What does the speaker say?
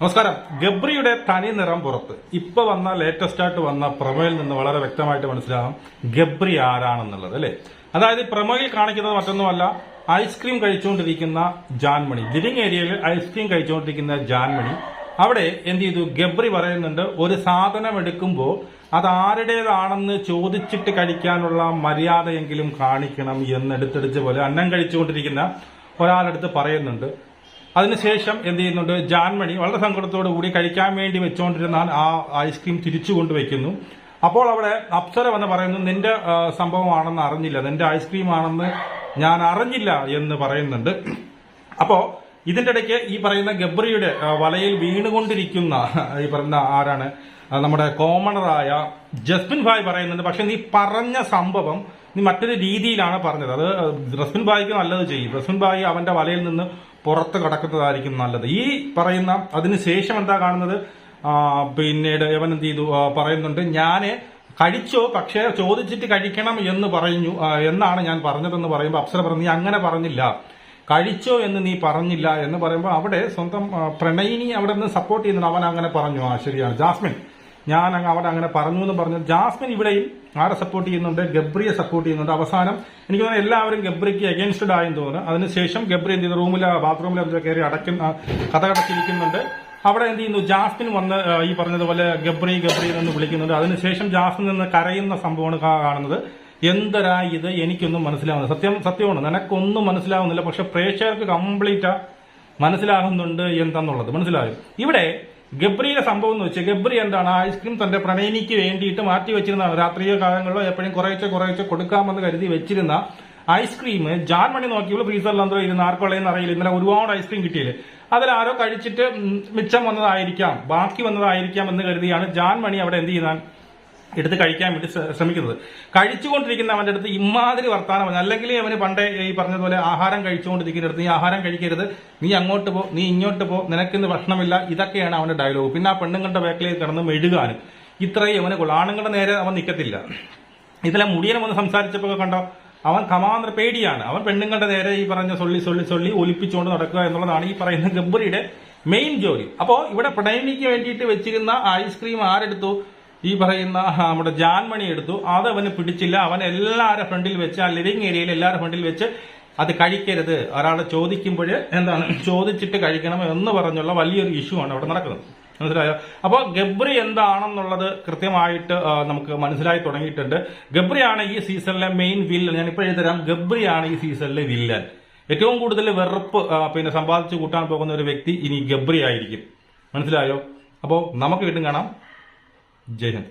നമസ്കാരം. ഗബ്രിയുടെ തനി നിറം പുറത്ത്. ഇപ്പൊ വന്ന ലേറ്റസ്റ്റ് ആയിട്ട് വന്ന പ്രമോയിൽ നിന്ന് വളരെ വ്യക്തമായിട്ട് മനസ്സിലാകും ഗബ്രി ആരാണെന്നുള്ളത് അല്ലെ? അതായത് പ്രമോയിൽ കാണിക്കുന്നത് മറ്റൊന്നുമല്ല ഐസ്ക്രീം കഴിച്ചുകൊണ്ടിരിക്കുന്ന ജാൻമണി. ലിവിംഗ് ഏരിയയിൽ ഐസ്ക്രീം കഴിച്ചുകൊണ്ടിരിക്കുന്ന ജാൻമണി. അവിടെ എന്ത് ചെയ്തു? ഗബ്രി പറയുന്നുണ്ട് ഒരു സാധനം എടുക്കുമ്പോൾ അത് ആരുടേതാണെന്ന് ചോദിച്ചിട്ട് കഴിക്കാനുള്ള മര്യാദയെങ്കിലും കാണിക്കണം എന്ന് എടുത്തെടുത്ത് പോലെ അന്നം കഴിച്ചുകൊണ്ടിരിക്കുന്ന ഒരാളെടുത്ത് പറയുന്നുണ്ട്. അതിനുശേഷം എന്ത് ചെയ്യുന്നുണ്ട്? ജാൻമണി വളരെ സങ്കടത്തോടു കൂടി കഴിക്കാൻ വേണ്ടി വെച്ചുകൊണ്ടിരുന്ന ആ ഐസ്ക്രീം തിരിച്ചു കൊണ്ടുവയ്ക്കുന്നു. അപ്പോൾ അവിടെ അപ്സര വന്ന് പറയുന്നു നിന്റെ സംഭവമാണെന്ന് അറിഞ്ഞില്ല. നിന്റെ ഐസ്ക്രീം ആണെന്ന് ഞാൻ അറിഞ്ഞില്ല എന്ന് പറയുന്നുണ്ട്. അപ്പോ ഇതിന്റെ ഇടയ്ക്ക് ഈ പറയുന്ന ഗബ്രിയുടെ വലയിൽ വീണുകൊണ്ടിരിക്കുന്ന ഈ പറയുന്ന ആരാണ്? നമ്മുടെ കോമണറായ ജസ്മിൻ ഭായ് പറയുന്നുണ്ട്. പക്ഷെ നീ പറഞ്ഞ സംഭവം നീ മറ്റൊരു രീതിയിലാണ് പറഞ്ഞത്. അത് ജസ്മിൻ ഭായിക്ക് നല്ലത് ചെയ്യും. ജസ്മിൻ ഭായി അവന്റെ വലയിൽ നിന്ന് പുറത്ത് കടക്കുന്നതായിരിക്കും നല്ലത്. ഈ പറയുന്ന അതിനുശേഷം എന്താ കാണുന്നത്? പിന്നീട് അവൻ എന്ത് ചെയ്തു? പറയുന്നുണ്ട് ഞാൻ കഴിച്ചോ? പക്ഷേ ചോദിച്ചിട്ട് കഴിക്കണം എന്ന് പറഞ്ഞു. എന്നാണ് ഞാൻ പറഞ്ഞതെന്ന് പറയുമ്പോൾ അപ്സര പറഞ്ഞു നീ അങ്ങനെ പറഞ്ഞില്ല. കഴിച്ചോ എന്ന് നീ പറഞ്ഞില്ല എന്ന് പറയുമ്പോൾ അവിടെ സ്വന്തം പ്രണയിനി അവിടെ നിന്ന് സപ്പോർട്ട് ചെയ്യുന്നുണ്ട്. അവൻ അങ്ങനെ പറഞ്ഞു. ആ ശരിയാണ്. ജാസ്മിൻ. ഞാൻ അവിടെ അങ്ങനെ പറഞ്ഞു എന്ന് പറഞ്ഞു. ജാസ്മിൻ ഇവിടെയും ആരെ സപ്പോർട്ട് ചെയ്യുന്നുണ്ട്? ഗബ്രിയെ സപ്പോർട്ട് ചെയ്യുന്നുണ്ട്. അവസാനം എനിക്ക് തോന്നുന്നു എല്ലാവരും ഗബ്രിക്ക് അഗേൻസ്റ്റഡ് ആയെന്ന് തോന്നുന്നു. അതിനുശേഷം ഗബ്രി എന്ത് ചെയ്യുന്നു റൂമിൽ ബാത്റൂമിൽ എന്തോ കയറി അടയ്ക്കുന്ന കഥ കടച്ചിരിക്കുന്നുണ്ട് അവിടെ എന്ത് ചെയ്യുന്നു? ജാസ്മിൻ വന്ന് ഈ പറഞ്ഞതുപോലെ ഗബ്രി ഗബ്രി എന്ന് വിളിക്കുന്നുണ്ട്. അതിനുശേഷം ജാസ്മിൻ നിന്ന് കരയുന്ന സംഭവമാണ് കാണുന്നത്. എന്തരാ ഇത് എനിക്കൊന്നും മനസ്സിലാവുന്നില്ല. സത്യം സത്യമാണ്. നിനക്കൊന്നും മനസ്സിലാവുന്നില്ല. പക്ഷെ പ്രേക്ഷകർക്ക് കംപ്ലീറ്റ് മനസ്സിലാകുന്നുണ്ട് എന്തെന്നുള്ളത്. മനസ്സിലായോ? ഇവിടെ ഗബ്രിയുടെ സംഭവം എന്ന് വെച്ചാൽ ഗബ്രി എന്താണ്? ഐസ്ക്രീം തന്റെ പ്രണയിനിക്ക് വേണ്ടിയിട്ട് മാറ്റി വെച്ചിരുന്നതാണ്. രാത്രിയോ കാലങ്ങളിലോ എപ്പോഴും കുറേശ്ശെ കുറേശ്ശെ കൊടുക്കാമെന്ന് കരുതി വെച്ചിരുന്ന ഐസ്ക്രീം ജാൻമണി നോക്കിയുള്ള ഫ്രീസറിൽ എന്തോ ഇരുന്ന് ആർക്കുള്ളതെന്ന് അറിയില്ല. ഇന്നലെ ഒരുപാട് ഐസ്ക്രീം കിട്ടിയില്ലേ? അതിലാരോ കഴിച്ചിട്ട് മിച്ചം വന്നതായിരിക്കാം. ബാക്കി വന്നതായിരിക്കാം എന്ന് കരുതിയാണ് ജാൻമണി അവിടെ എന്ത് ചെയ്യുന്ന എടുത്ത് കഴിക്കാൻ വേണ്ടി ശ്ര- ശ്രമിക്കുന്നത്. കഴിച്ചുകൊണ്ടിരിക്കുന്ന അവന്റെ അടുത്ത് ഇമാതിരി വർത്താനം അല്ലെങ്കിൽ അവന് പണ്ടേ ഈ പറഞ്ഞതുപോലെ ആഹാരം കഴിച്ചുകൊണ്ടിരിക്കുന്നിടത്ത് നീ ആഹാരം കഴിക്കരുത്. നീ അങ്ങോട്ട് പോ നീ ഇങ്ങോട്ട് പോ. നിനക്കിന്ന് ഭക്ഷണമില്ല ഇതൊക്കെയാണ് അവന്റെ ഡയലോഗ് പിന്നെ ആ പെണ്ണുങ്ങളുടെ ബാക്കിലേക്ക് കിടന്ന് മെഴുകാനും. ഇത്രയും അവന് കൊള്ളു. ആണുങ്ങളുടെ നേരെ അവൻ നിൽക്കത്തില്ല ഇതിലെ മുടിയനെ വന്ന് സംസാരിച്ചപ്പോൾ കണ്ടോ? അവൻ കമാന്ത്ര പേടിയാണ്. അവൻ പെണ്ണുങ്ങളുടെ നേരെ ഈ പറഞ്ഞ സൊള്ളി സൊള്ളി സൊള്ളി ഒലിപ്പിച്ചുകൊണ്ട് നടക്കുക എന്നുള്ളതാണ് ഈ പറയുന്ന ഗബ്ബറിയുടെ മെയിൻ ജോലി. അപ്പോൾ ഇവിടെ പ്രണയിനിക്ക് വേണ്ടിയിട്ട് വെച്ചിരുന്ന ഐസ്ക്രീം ആരെടുത്തു? ഈ പറയുന്ന നമ്മുടെ ജാൻമണി എടുത്തു. അത് അവന് പിടിച്ചില്ല. അവൻ എല്ലാവരുടെ ഫ്രണ്ടിൽ വെച്ച് ആ ലിവിംഗ് ഏരിയയിൽ എല്ലാവരുടെ ഫ്രണ്ടിൽ വെച്ച് അത് കഴിക്കരുത്. ഒരാളെ ചോദിക്കുമ്പോൾ എന്താണ്? ചോദിച്ചിട്ട് കഴിക്കണം എന്ന് പറഞ്ഞുള്ള വലിയൊരു ഇഷ്യൂ ആണ് അവിടെ നടക്കുന്നത്. മനസ്സിലായോ? അപ്പോൾ ഗബ്രി എന്താണെന്നുള്ളത് കൃത്യമായിട്ട് നമുക്ക് മനസ്സിലായി തുടങ്ങിയിട്ടുണ്ട്. ഗബ്രിയാണ് ഈ സീസണിലെ മെയിൻ വില്ലൻ ഞാൻ ഇപ്പോൾ എഴുതരാം. ഗബ്രിയാണ് ഈ സീസണിലെ വില്ലൻ ഏറ്റവും കൂടുതൽ വെറുപ്പ് പിന്നെ സമ്പാദിച്ചു കൂട്ടാൻ പോകുന്ന ഒരു വ്യക്തി ഇനി ഗബ്രി ആയിരിക്കും. മനസ്സിലായോ? അപ്പോൾ നമുക്ക് വീണ്ടും കാണാം. जय हिंद